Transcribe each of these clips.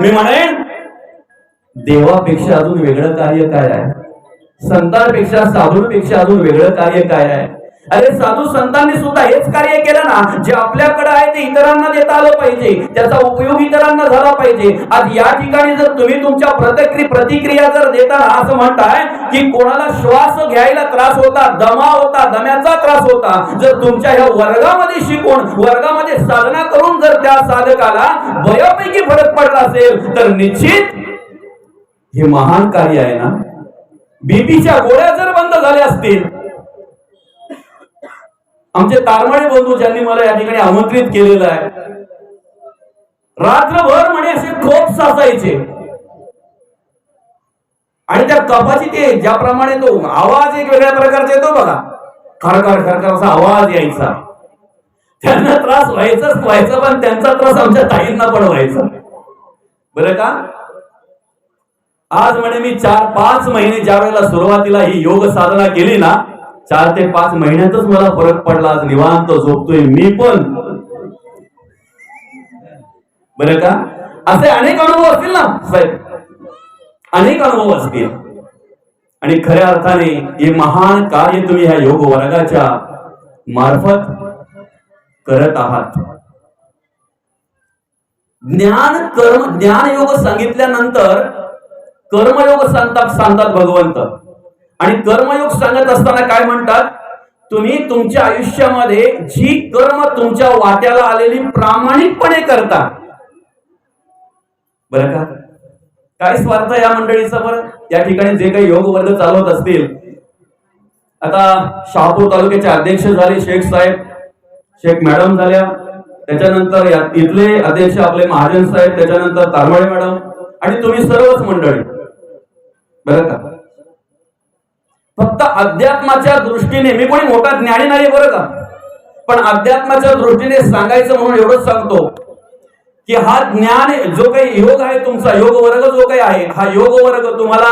मी म्हणेन देवापेक्षा अजून वेगळं कार्य काय आहे? संतांपेक्षा साधूंपेक्षा अजून वेगळं कार्य काय आहे? अरे साधू संतांनी सुद्धा हेच कार्य केलं ना जे आपल्याकडे आहे ते इतरांना देता आलं पाहिजे. त्याचा उपयोग इतरांना झाला पाहिजे. आज या ठिकाणी जर तुम्ही तुमच्या प्रतिक्रिया प्रतिक्रिया जर देताना असं म्हणताय की कोणाला श्वास घ्यायला त्रास होता दमा होता दम्याचा त्रास होता जर तुमच्या ह्या वर्गामध्ये शिकून वर्गामध्ये साधना करून जर त्या साधकाला बऱ्यापैकी फरक पडला असेल तर निश्चित हे महान कार्य आहे ना. बीपीच्या गोळ्या जर बंद झाल्या असतील आमचे तारमाळे बंधू ज्यांनी मला या ठिकाणी आमंत्रित केलेलं आहे. रात्रभर म्हणे असे खोप साचायचे. आणि त्या कपाची ते ज्याप्रमाणे तो आवाज एक वेगळ्या प्रकारचा येतो बघा. खरखर खरखर असा आवाज यायचा. त्यांना त्रास व्हायचाच व्हायचा पण त्यांचा त्रास आमच्या ताईंना पण व्हायचा. बरं का? आज म्हणे मी चार पाच महिने ज्या वेळेला सुरुवातीला ही योग साधना केली ना चार ते पाच महिन्यातच मला फरक पडला आज निवांत झोपतोय मी पण. बरं का? असे अनेक अनुभव असतील ना साहेब. अनेक अनुभव असतील. आणि खऱ्या अर्थाने हे महान कार्य तुम्ही ह्या योग वर्गाच्या मार्फत करत आहात. ज्ञान कर्म ज्ञान योग सांगितल्यानंतर कर्मयोग सांगतात सांगतात भगवंत. आणि कर्मयोग सांगत असताना काय म्हणतात? तुम्ही तुमच्या आयुष्यामध्ये जी कर्म तुमच्या वाट्याला आलेली प्रामाणिकपणे करता. बरं का? काय स्वार्थ या मंडळीचा बरं? या ठिकाणी जे काही योग वर्ग चालवत असतील. आता शहापूर तालुक्याचे अध्यक्ष झाले शेख साहेब. शेख मॅडम झाल्या. त्याच्यानंतर इथले अध्यक्ष आपले महाजन साहेब त्याच्यानंतर तारवाळे मॅडम. आणि तुम्ही सर्वच मंडळी. बरं का? फक्त अध्यात्माच्या दृष्टीने मी कोणी मोठा ज्ञानी नाही बरं का? पण अध्यात्माच्या दृष्टीने सांगायचं म्हणून एवढंच सांगतो की हा ज्ञान जो काही योग आहे तुमचा योग वर्ग जो काही आहे हा योग वर्ग तुम्हाला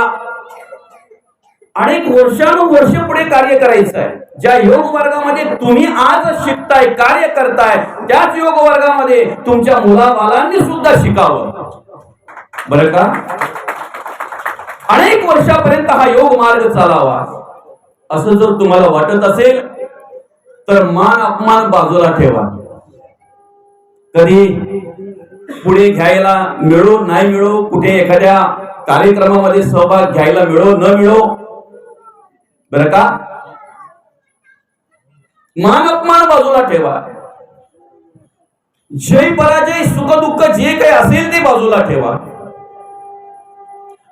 अनेक वर्षानुवर्ष पुढे कार्य करायचं आहे. ज्या योग वर्गामध्ये तुम्ही आज शिकताय कार्य करताय त्याच योग वर्गामध्ये तुमच्या मुलाबालांनी सुद्धा शिकावं. बरं का? अनेक वर्षापर्यंत हा योग मार्ग चालावा. असं जर तुम्हाला वाटत असेल तर मान अपमान बाजूला ठेवा. कधी पुढे घ्यायला मिळो नाही मिळो कुठे एखाद्या कार्यक्रमामध्ये सहभाग घ्यायला मिळो न मिळो बर का? मान अपमान बाजूला ठेवा. जय पराजय सुख दुःख जे काही असेल ते बाजूला ठेवा.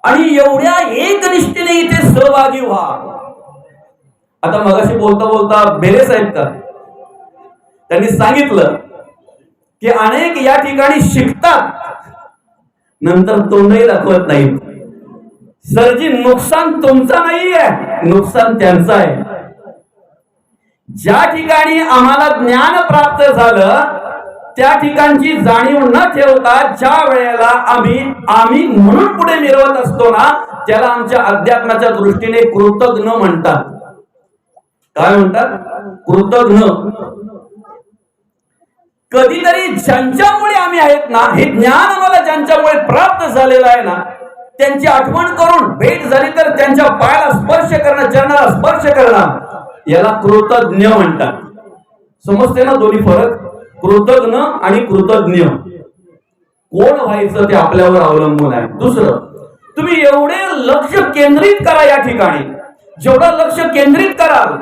आणि एवढ्या एकनिष्ठेने इथे सहभागी व्हा. आता मगाशी बोलता बोलता बेले साहेब का? त्यांनी सांगितलं की अनेक या ठिकाणी शिकतात नंतर तोंडही दाखवत नाहीत सरजी नुकसान तुमचं नाहीये नुकसान त्यांचं आहे. ज्या ठिकाणी आम्हाला ज्ञान प्राप्त झालं त्या ठिकाणची जाणीव न ठेवता ज्या वेळेला आम्ही आम्ही म्हणून पुढे मिरवत असतो ना त्याला आमच्या अध्यात्माच्या दृष्टीने कृतज्ञ म्हणतात. काय म्हणतात? कृतज्ञ. कधीतरी ज्यांच्यामुळे आम्ही आहेत ना हे ज्ञान आम्हाला ज्यांच्यामुळे प्राप्त झालेलं आहे ना त्यांची आठवण करून भेट झाली तर त्यांच्या पायाला स्पर्श करणं चरणाला स्पर्श करणं याला कृतज्ञ म्हणतात. समजते ना दोन्ही फरक? कृतज्ञ आणि कृतज्ञ. कोण व्हायचं ते आपल्यावर अवलंबून आहे? दुसरं तुम्ही एवढे लक्ष केंद्रित करा या ठिकाणी. जेवढं लक्ष केंद्रित कराल.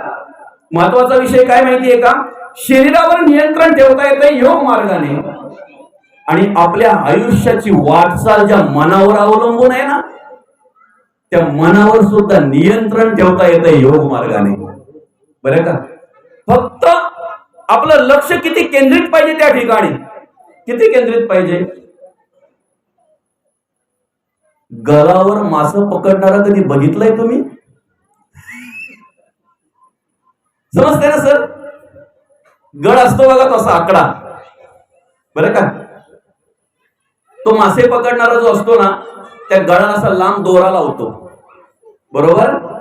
महत्त्वाचा विषय काय माहितीये का? शरीरावर नियंत्रण ठेवता येतं योग मार्गाने. आणि आपल्या आयुष्याची वाटचाल ज्या मनावर अवलंबून आहे ना त्या मनावर सुद्धा नियंत्रण ठेवता येतं योग मार्गाने. बरं का? फक्त आपलं लक्ष किती केंद्रित पाहिजे त्या ठिकाणी? किती केंद्रित पाहिजे? गळावर मास पकडणारा कधी बघितलंय तुम्ही? समजते ना सर? गड असतो बघा तसा आकडा. बरं का? तो मासे पकडणारा जो असतो ना त्या गळाला असा लांब दोरा लावतो. बरोबर?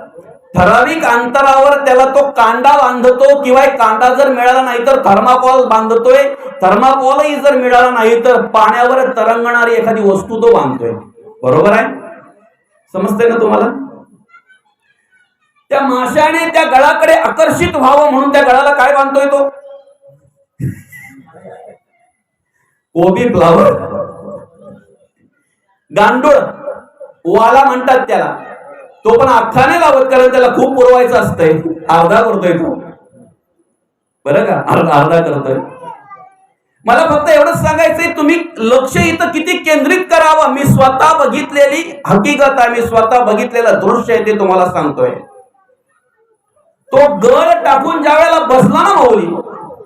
ठराविक अंतरावर त्याला तो कांदा बांधतो किंवा एक कांदा जर मिळाला नाही तर थर्माकॉल बांधतोय. थर्माकॉलही जर मिळाला नाही तर पाण्यावर तरंगणारी एखादी वस्तू तो बांधतोय. बरोबर आहे? समजते ना तुम्हाला? त्या माशाने त्या गळाकडे आकर्षित व्हावं म्हणून त्या गळाला काय बांधतोय तो? कोबी फ्लावर. गांडूळ. वाला म्हणतात त्याला. तो पण अख्खा नाही लावत कारण त्याला खूप पुरवायचं असतंय. अर्धा करतोय तो. बरं का? अर्धा अर्धा करतोय. मला फक्त एवढंच सांगायचंय तुम्ही लक्ष इथं किती केंद्रित करावं? मी स्वतः बघितलेली हकीकत आहे मी स्वतः बघितलेलं दृश्य आहे ते तुम्हाला सांगतोय. तो गळ टाकून ज्या वेळेला बसला ना माऊली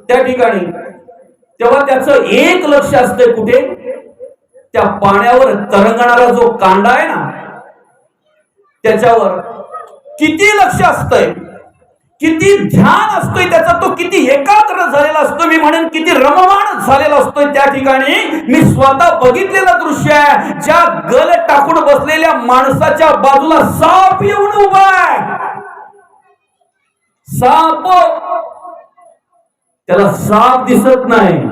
त्या ठिकाणी तेव्हा त्याचं एक लक्ष असतंय कुठे? त्या पाण्यावर तरंगणारा जो कांडा आहे ना त्याच्यावर किती लक्ष असतंय किती ध्यान असतोय त्याचा तो किती एकाग्र झालेला असतो. मी म्हणेन किती रममाण झालेला असतोय त्या ठिकाणी. मी स्वतः बघितलेलं दृश्य आहे. ज्या गल टाकून बसलेल्या माणसाच्या बाजूला साप येऊन उभा आहे. साप. त्याला साप दिसत नाही.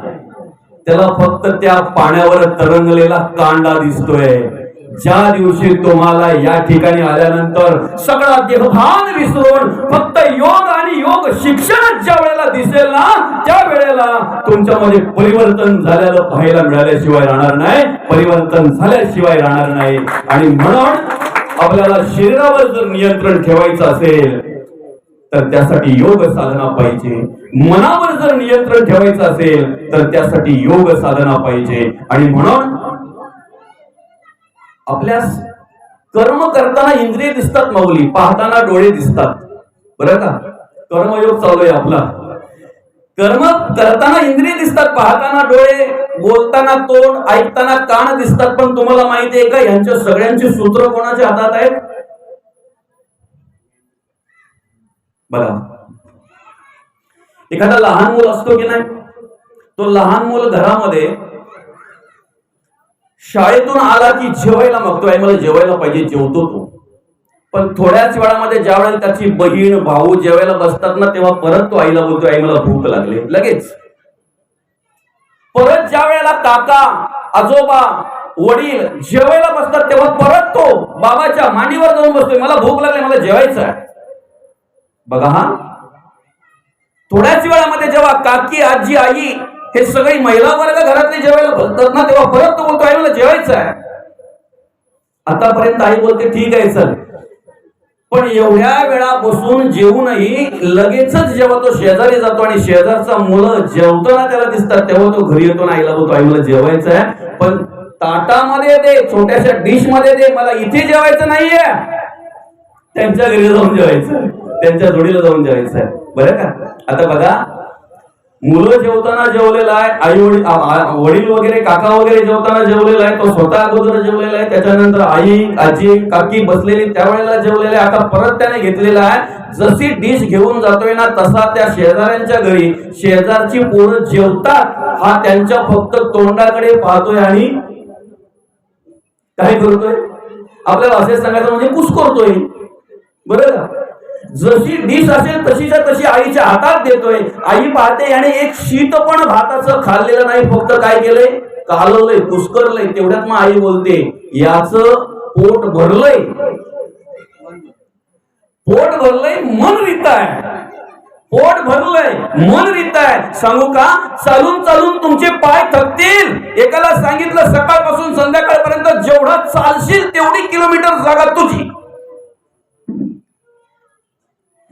त्याला फक्त त्या पाण्यावर तरंगलेला कांडा दिसतोय. ज्या दिवशी तुम्हाला या ठिकाणी आल्यानंतर सगळा देहभान विसरून फक्त योग आणि योग शिक्षण ज्या वेळेला दिसेल ना त्या वेळेला तुमच्यामध्ये परिवर्तन झालेलं पाहायला मिळाल्याशिवाय राहणार नाही परिवर्तन झाल्याशिवाय राहणार नाही. आणि म्हणून आपल्याला शरीरावर जर नियंत्रण ठेवायचं असेल तर त्यासाठी योग साधना पाहिजे. मनावर जर नियंत्रण ठेवायचं असेल तर त्यासाठी योग साधना पाहिजे. आणि म्हणून आपल्या कर्म करताना इंद्रिय दिसतात माऊली पाहताना डोळे दिसतात. बरं का? कर्मयोग चालू आहे आपला. कर्म करताना इंद्रिय दिसतात पाहताना डोळे बोलताना तोंड ऐकताना कान दिसतात पण तुम्हाला माहिती आहे का यांच्या सगळ्यांची सूत्र कोणाच्या हातात आहेत? बघा. एखादा लहान मूल असतो की नाही? तो लहान मूल घरामध्ये शाळेतून आला की जेवायला मागतोय आई मला जेवायला पाहिजे जेवतो तो. पण थोड्याच वेळामध्ये ज्या वेळेला त्याची बहीण भाऊ जेवायला बसतात ना तेव्हा परत तो आईला बोलतो आई मला भूक लागली. लगेच. परत ज्या वेळेला काका आजोबा वडील जेवायला बसतात तेव्हा परत तो बाबाच्या मांडीवर जाऊन बसतोय. मला भूक लागली मला जेवायचं आहे. बघा हा. थोड्याच वेळामध्ये जेव्हा काकी आजी आई हे सगळी महिला वर्ग घरातले जेवायला बसतात ना तेव्हा परत तो बोलतो आई मला जेवायचं आहे. आतापर्यंत आई बोलते ठीक आहे चल. पण एवढ्या वेळा बसून जेवूनही लगेचच जेव्हा तो शेजारी जातो आणि शेजारचा मुलं जेवताना त्याला दिसतात तेव्हा तो घरी येतो आईला बोलतो आई मला जेवायचं आहे पण ताटामध्ये दे छोट्याशा डिशमध्ये दे मला इथे जेवायचं नाहीये. त्यांच्या घरी जाऊन जेवायचं त्यांच्या जोडीला जाऊन जेवायचं आहे. बरं का? आता बघा मुलं जेवताना जेवलेला आहे आई वडील वडील वगैरे काका वगैरे जेवताना जेवलेला आहे तो स्वतः अगोदर जेवलेला आहे त्याच्यानंतर आई आजी काकी बसलेली त्यावेळेला जेवलेला आहे. आता परत त्याने घेतलेला आहे. जशी डिश घेऊन जातोय ना तसा त्या शेजाऱ्यांच्या घरी शेजारची पोरं जेवतात हा त्यांच्या फक्त तोंडाकडे पाहतोय आणि काय करतोय? आपल्याला असे सांगायचं म्हणजे कुस करतोय बरं का? जशी डिश असेल तशीच्या तशी आईच्या हातात देतोय. आई पाहते याने एक शीत पण भाताचं खाल्लेलं नाही फक्त काय केलंय? कालवलंय पुष्करलंय. तेवढ्यात मग आई बोलते याच पोट भरलंय. पोट भरलंय मन रिताय. आहे पोट भरलंय मन रीत आहे सांगू का? चालून चालून तुमचे पाय थकतील. एकाला सांगितलं सकाळपासून संध्याकाळपर्यंत जेवढा चालशील तेवढी किलोमीटर जागा तुझी.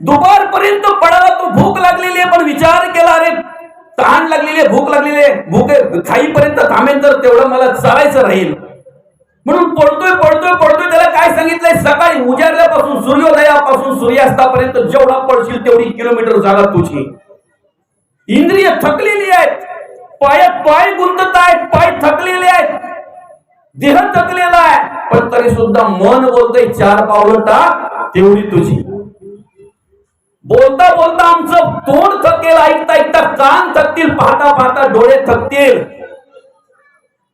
दुपारपर्यंत पडाला तो भूक लागलेली आहे पण विचार केला अरे तहान लागलेली आहे भूक लागलेली आहे. भूक खाईपर्यंत थांबेन तर तेवढं मला चालायचं राहील. म्हणून पडतोय पडतोय पडतोय त्याला काय सांगितलंय? सकाळी उजाडल्यापासून सूर्योदयापासून सूर्यास्तापर्यंत जेवढा पडशील तेवढी किलोमीटर जागा तुझी. इंद्रिय थकलेली आहेत. पायात पाय गुंतत आहेत पाय थकलेले आहेत. देह थकलेला आहे पण तरी सुद्धा मन बोलतोय चार पावलं टाक तेवढी तुझी. बोलता बोलता आमचं तोंड थकेल ऐकता ऐकता कान थकतील पाहता पाहता डोळे थकतील.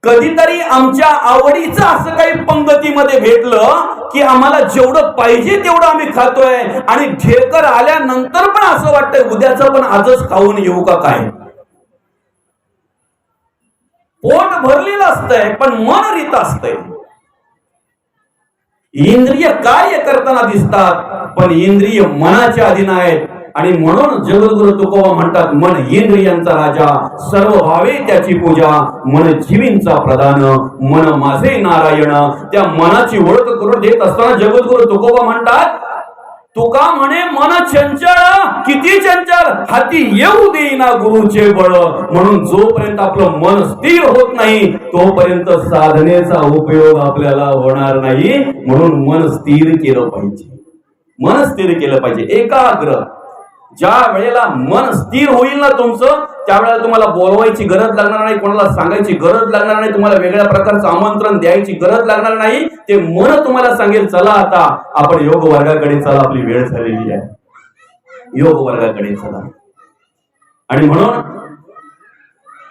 कधीतरी आमच्या आवडीचं असं काही पंगतीमध्ये भेटलं की आम्हाला जेवढं पाहिजे तेवढं आम्ही खातोय. आणि ढेकर आल्यानंतर पण असं वाटतंय उद्याचं पण आजच खाऊन येऊ का काय? पोट भरलेलं असतंय पण मन रीत असतंय. इंद्रिय कार्य करताना दिसतात. पण इंद्रिय मनाच्या अधीन आहेत. आणि म्हणून जगद्गुरु तुकोबा म्हणतात मन इंद्रियांचा राजा सर्व भावे त्याची पूजा. मन जीवींचा प्रधान मन माझे नारायण. त्या मनाची ओळख करून देत असताना जगद्गुरु तुकोबा म्हणतात तुका म्हणे मन चंचल किती चंचल? हाती येऊ देईना गुरुचे बळ. म्हणून जोपर्यंत आपलं मन स्थिर होत नाही तोपर्यंत साधनेचा उपयोग आपल्याला होणार नाही. म्हणून मन स्थिर केलं पाहिजे. मन स्थिर केलं पाहिजे. एकाग्र. ज्या वेळेला मन स्थिर होईल ना तुमचं त्यावेळेला तुम्हाला बोलवायची गरज लागणार नाही कोणाला सांगायची गरज लागणार नाही तुम्हाला वेगळ्या प्रकारचं आमंत्रण द्यायची गरज लागणार नाही ते मन तुम्हाला सांगेल चला आता आपण योग वर्गाकडे चला आपली वेळ झालेली आहे. योग वर्गाकडे चला. आणि म्हणून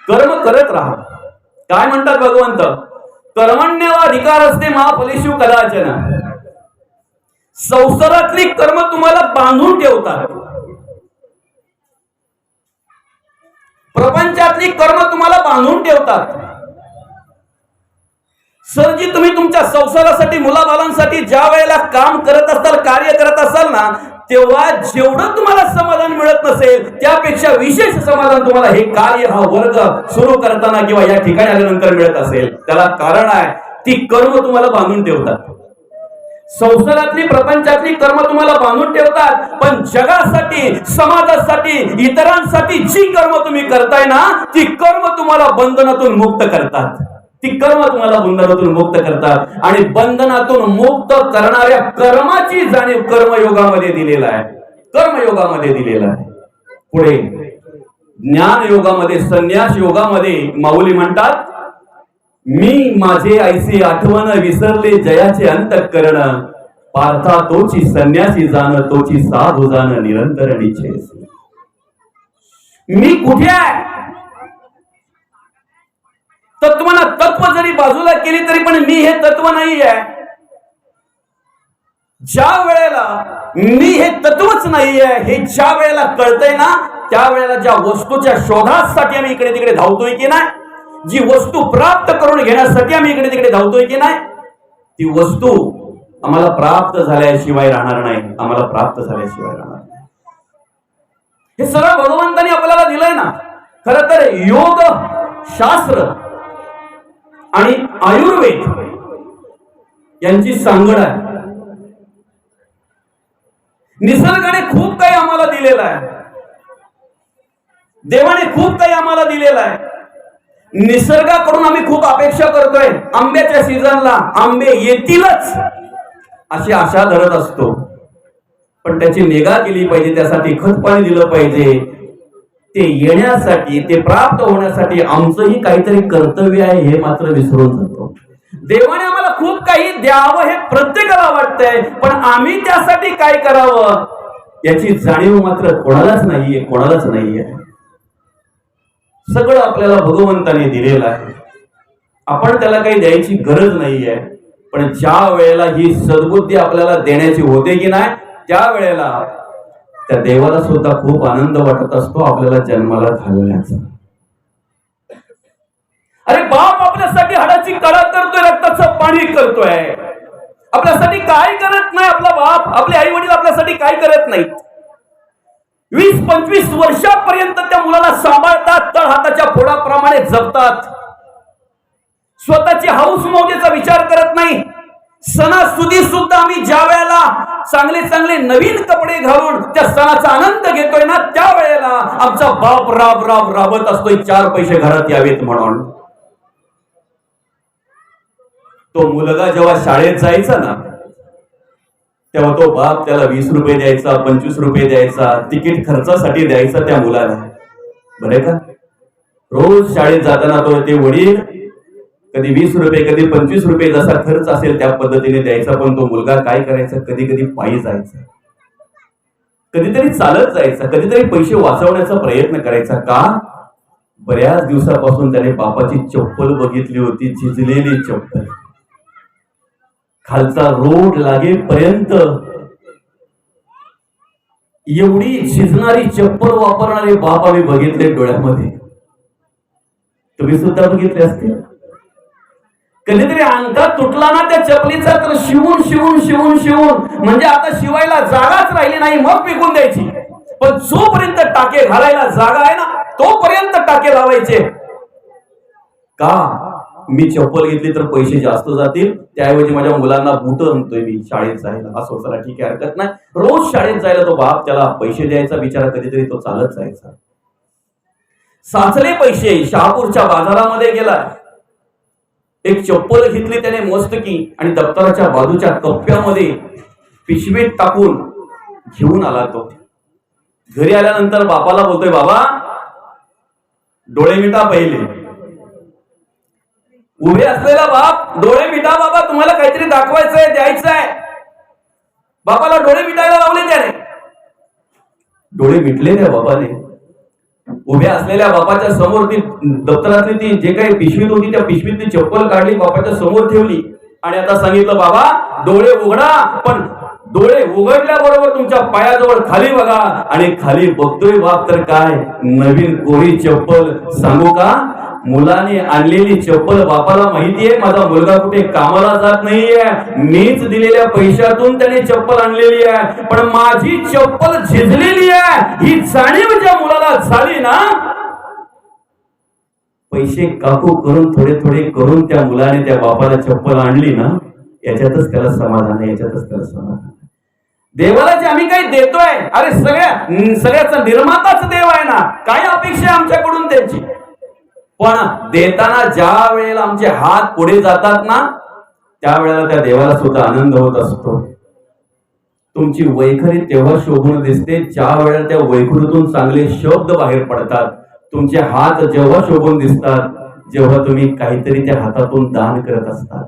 कर्म करत राहा. काय म्हणतात भगवंत? कर्मण्यवा अधिकार असते महाफलेशिव कदाचना. संसारातली कर्म तुम्हाला बांधून ठेवतात. प्रपंचातली कर्म तुम्हाला बांधून ठेवतात. सर जी तुम्ही तुमच्या संसारासाठी मुलाबालांसाठी ज्या वेळेला काम करत असाल कार्य करत असाल ना तेव्हा जेवढं तुम्हाला समाधान मिळत नसेल त्यापेक्षा विशेष समाधान तुम्हाला हे कार्य हा वर्ग सुरू करताना किंवा या ठिकाणी आल्यानंतर मिळत असेल. त्याला कारण आहे ती कर्म तुम्हाला बांधून ठेवतात. संसारातली प्रपंचातली कर्म तुम्हाला बांधून ठेवतात. पण जगासाठी समाजासाठी इतरांसाठी जी कर्म तुम्ही करताय ना ती कर्म तुम्हाला बंधनातून मुक्त करतात. ती कर्म तुम्हाला बंधनातून मुक्त करतात. आणि बंधनातून मुक्त करणाऱ्या कर्माची जाणीव कर्मयोगामध्ये दिलेला आहे. कर्मयोगामध्ये दिलेला आहे. पुढे ज्ञान योगामध्ये संन्यास योगामध्ये माऊली म्हणतात मी माझे ऐसे आठवण विसरले जयाचे अंतकरण. पार्था तोची संन्यासी जाण तोची साधू जाण निरंतर निश्चय मी कुठे आहे? तत्वना तत्व जरी बाजूला केली तरी पण मी हे तत्व नाही आहे. ज्या वेळेला मी हे तत्वच नाही आहे हे ज्या वेळेला कळतंय ना त्या वेळेला ज्या वस्तूच्या शोधासाठी आम्ही इकडे तिकडे धावतोय की नाही? जी वस्तू प्राप्त करून घेण्यासाठी आम्ही इकडे तिकडे धावतोय की नाही? ती वस्तू आम्हाला प्राप्त झाल्याशिवाय राहणार नाही. आम्हाला प्राप्त झाल्याशिवाय राहणार नाही. हे सगळं भगवंताने आपल्याला दिलंय ना खर तर योग शास्त्र आणि आयुर्वेद यांची सांगड आहे. निसर्गाने खूप काही आम्हाला दिलेलं आहे. देवाने खूप काही आम्हाला दिलेलं आहे. निसर्गाकडून आम्ही खूप अपेक्षा करतोय. आंब्याच्या सीझनला आंबे येतीलच. अशी आशा धरत असतो. पण त्याची निगा केली पाहिजे त्यासाठी खत पाणी दिलं पाहिजे. ते येण्यासाठी ते प्राप्त होण्यासाठी आमचंही काहीतरी कर्तव्य आहे हे मात्र विसरून जातो. देवाने आम्हाला खूप काही द्यावं हे प्रत्येकाला वाटतंय पण आम्ही त्यासाठी काय करावं? याची जाणीव मात्र कोणालाच नाहीये कोणालाच नाहीये. सगळं आपल्याला भगवंताने दिलेलं आहे. आपण त्याला काही द्यायची गरज नाहीये पण ज्या वेळेला ही सद्बुद्धी आपल्याला देण्याची होते की नाही त्या वेळेला त्या देवाला सुद्धा खूप आनंद वाटत असतो आपल्याला जन्माला घालण्याचा. अरे बाप आपल्यासाठी हाडाची कळा करतोय रक्ताचं पाणी करतोय. आपल्यासाठी काय करत नाही आपला बाप आपले आई वडील आपल्यासाठी काय करत नाहीत. वीस पंचवीस वर्षापर्यंत त्या मुलाला सांभाळतात तर हाताच्या फोडाप्रमाणे जपतात. स्वतःची हाऊस मौजेचा विचार करत नाही. सणासुदी सुद्धा आम्ही ज्या वेळेला चांगले चांगले नवीन कपडे घालून त्या सणाचा आनंद घेतोय ना त्या वेळेला आमचा बाप राब राब राबत असतोय चार पैसे घरात यावेत म्हणून. तो मुलगा जेव्हा शाळेत जायचा ना तेव्हा तो बाप त्याला वीस रुपये द्यायचा पंचवीस रुपये द्यायचा तिकीट खर्चासाठी द्यायचा त्या मुलाला. बरे का? रोज शाळेत जाताना तो ते वडील कधी वीस रुपये कधी पंचवीस रुपये जसा खर्च असेल त्या पद्धतीने द्यायचा पण तो मुलगा काय करायचा? कधी कधी पायी जायचा. कधीतरी चालत जायचा कधीतरी पैसे वाचवण्याचा प्रयत्न करायचा का? बऱ्याच दिवसापासून त्याने बापाची चप्पल बघितली होती झिजलेली चप्पल. खालचा रोड लागेपर्यंत एवढी झिजणारी चप्पल वापरणारे बाप आम्ही बघितले डोळ्यामध्ये. तुम्ही सुद्धा बघितले असतील? कधीतरी अंका तुटला ना त्या चपलीचा तर शिवून शिवून शिवून शिवून. म्हणजे आता शिवायला जागाच राहिली नाही मग विकून द्यायची. पण जोपर्यंत टाके घालायला जागा आहे ना तोपर्यंत टाके लावायचे का? मी चप्पल घेतली तर पैसे जास्त जातील. त्याऐवजी माझ्या मुलांना बुट आणतोय मी शाळेत जायला. असं चला ठीक आहे हरकत नाही. रोज शाळेत जायला तो बाप त्याला पैसे द्यायचा बिचारा कधीतरी तो चालत जायचा. साचले पैसे शहापूरच्या बाजारामध्ये गेला. एक चप्पल घेतली त्याने मस्तकी आणि दप्तराच्या बाजूच्या कप्प्यामध्ये पिशवीत टाकून घेऊन आला तो. घरी आल्यानंतर बापाला बोलतोय बाबा डोळे मिटा पहिले. उभे असलेला बाप डोळे मिटा बाबा तुम्हाला काहीतरी दाखवायचंय द्यायचं आहे बापाला डोळे मिटायला लावले त्याने. डोळे मिटले त्या बाबाने. उभ्या असलेल्या बापाच्या समोर ती दप्तरातली ती जे काही पिशवीत होती त्या पिशवीत ती चप्पल काढली बापाच्या समोर ठेवली. आणि आता सांगितलं बाबा डोळे उघडा पण डोळे उघडल्याबरोबर तुमच्या पायाजवळ खाली बघा. आणि खाली बघतोय बाप तर काय? नवीन कोरी चप्पल. सांगू का? मुलाने आणलेली चप्पल बापाला माहितीये माझा मुलगा कुठे कामाला जात नाहीये. मीच दिलेल्या पैशातून त्याने चप्पल आणलेली आहे. पण माझी चप्पल झिजलेली आहे. ही जाणीव ज्या मुलाला झाली ना पैसे काकू करून थोडे थोडे करून त्या मुलाने त्या बापाला चप्पल आणली ना याच्यातच त्याला समाधान आहे याच्यातच त्याला समाधान देवाला जे आम्ही काही देतोय अरे सगळ्या सगळ्याचा निर्माताच देव आहे ना. काय अपेक्षा आहे आमच्याकडून त्याची? पण देताना ज्या वेळेला आमचे हात पुढे जातात ना त्यावेळेला त्या देवाला सुद्धा आनंद होत असतो. तुमची वैखरी तेव्हा शोभून दिसते ज्या वेळेला त्या वैखरीतून चांगले शब्द बाहेर पडतात. तुमचे हात जेव्हा शोभून दिसतात जेव्हा तुम्ही काहीतरी त्या हातातून दान करत असतात.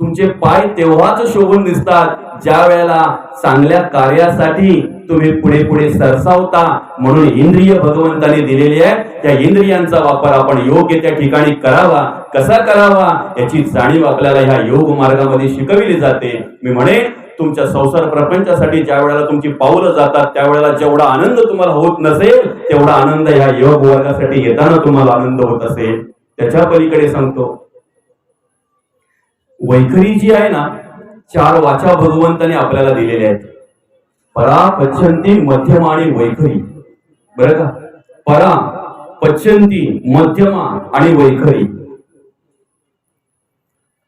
तुमचे पाय तेव्हाच शोभून दिसतात ज्या वेळेला चांगल्या कार्यासाठी तुम्ही पुढे पुढे सरसावता म्हणून इंद्रिय भगवंताने दिलेली आहे त्या इंद्रियांचा वापर आपण योग्य त्या ठिकाणी करावा. कसा करावा? याची जाणीव आपल्याला ह्या योग मार्गामध्ये शिकविली जाते. मी म्हणेन तुमच्या संसार प्रपंचासाठी ज्या वेळेला तुमची पावलं जातात त्यावेळेला जेवढा आनंद तुम्हाला होत नसेल तेवढा आनंद ह्या योग वर्गासाठी येताना तुम्हाला आनंद होत असेल. त्याच्या पलीकडे सांगतो. वैखरी जी आहे ना चार वाचा भगवंताने आपल्याला दिलेल्या आहेत. परा पच्छंती मध्यमा आणि वैखरी. बरं का? परा पच्छंती मध्यमा आणि वैखरी.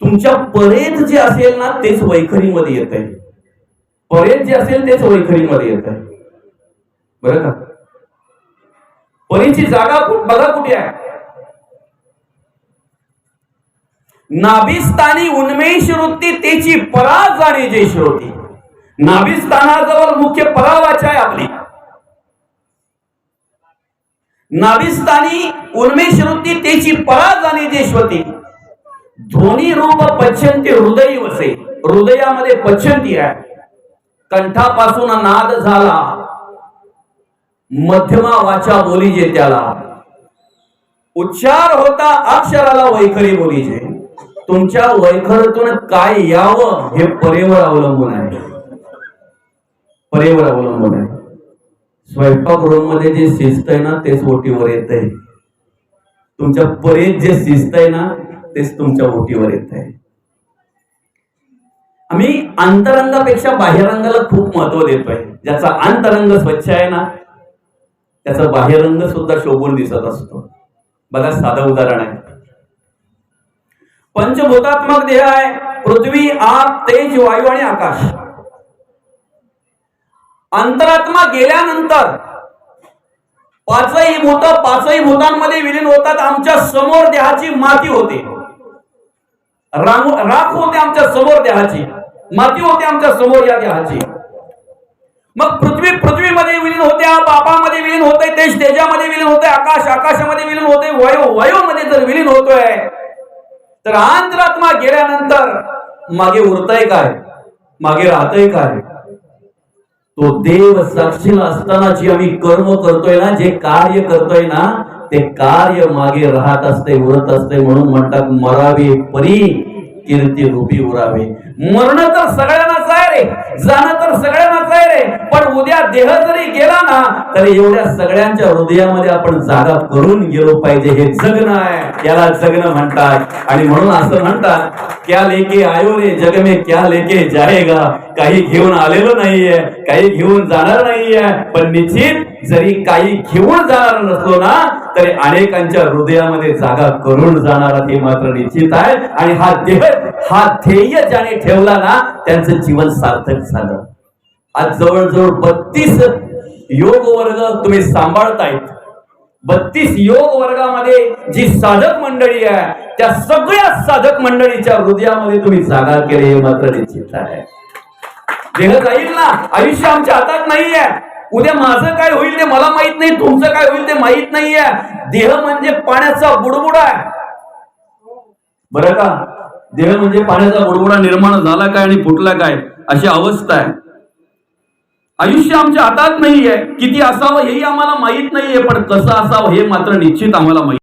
तुमच्या परेत जे असेल ना तेच वैखरीमध्ये येत आहे. परेत जे असेल तेच वैखरीमध्ये येत आहे. बरं का? परीची जागा बघा कुठे आहे. नाभिस्थानी उन्मेष वृत्ती तेची परा जाणे जे श्रोती नाभिस्थानाजवळ मुख्य परावाचा आहे आपली. नाभिस्थानी उन्मेष वृत्ती त्याची परा जाणे जे श्रोती ध्वनी रूप पच्छंती हृदय वसे. हृदयामध्ये पच्छंती आहे. कंठापासून नाद झाला. मध्यमा वाचा बोलीजे त्याला उच्चार होता अक्षराला वैखरी बोलीजे तुमच्या वैखरतून काय यावं हे परेवर अवलंबून आहे. परेवर अवलंबून आहे. स्वयंपाक रूममध्ये जे शिस्त आहे ना तेच ओटीवर येत आहे तुमच्या परेत जे शिस्त आहे ना तेच तुमच्या ओटीवर येत आहे आम्ही अंतरंगापेक्षा बाह्यरंगाला खूप महत्त्व देतोय. ज्याचा अंतरंग स्वच्छ आहे ना त्याचा बाह्यरंग सुद्धा शोभून दिसत असतो. बघा साधं उदाहरण आहे. पंचभूतात्मक देह आहे पृथ्वी आग तेज वायू आणि आकाश. अंतरात्मा गेल्यानंतर पाचही भूत पाचही भूतांमध्ये विलीन होतात आमच्यासमोर देहाची माती होते. राख होते आमच्यासमोर देहाची. माती होते आमच्यासमोर या देहाची. मग पृथ्वी पृथ्वीमध्ये विलीन होते बापामध्ये विलीन होते तेज तेजामध्ये विलीन होते आकाश आकाशामध्ये विलीन होते वायू वायूमध्ये जर विलीन होतोय तर अंतरात्मा गेल्यानंतर मागे उरतय काय? मागे राहतय काय? तो देव साक्षीला असताना जे आम्ही कर्म करतोय ना जे कार्य करतोय ना ते कार्य मागे राहत असते उरत असते म्हणून म्हणतात मरावे परी कीर्ती रूपी उरावे. मरण तर सगळ्यांनाच आहे रे जाणं तर सगळ्यांनाच आहे रे पण उद्या देह जरी गेला ना तरी एवढ्या सगळ्यांच्या हृदयामध्ये आपण जागा करून गेलो पाहिजे. हे जगणं आहे याला जगणं म्हणतात. आणि म्हणून असं म्हणतात क्या लेके आयो रे जग में क्या लेके जाएगा? काही घेऊन आलेलो नाहीये काही घेऊन जाणार नाहीये पण निश्चित जरी काही घेऊन जाणार नसलो ना तरी अनेकांच्या हृदयामध्ये जागा करून जाणार हे मात्र निश्चित आहे. आणि हा देह हा ध्येय ज्याने ठेवला ना त्यांचं जीवन सार्थक झालं. आज जवळजवळ बत्तीस योग वर्ग तुम्ही सांभाळतायत. बत्तीस योग वर्गामध्ये जी साधक मंडळी आहे त्या सगळ्या साधक मंडळीच्या हृदयामध्ये तुम्ही जागा केली हे मात्र निश्चित आहे. देह जाईल ना आयुष्य आमच्या हातात नाहीये. उद्या माझं काय होईल ते मला माहीत नाही तुमचं काय होईल ते माहीत नाहीये. देह म्हणजे पाण्याचा बुडबुडा आहे. बरं का? देह म्हणजे पाण्याचा बुडबुडा निर्माण झाला काय आणि फुटला काय अशी अवस्था आहे. आयुष्य आमच्या हातात नाहीये. किती असावं हेही आम्हाला माहीत नाहीये पण कसं असावं हे मात्र निश्चित आम्हाला माहीत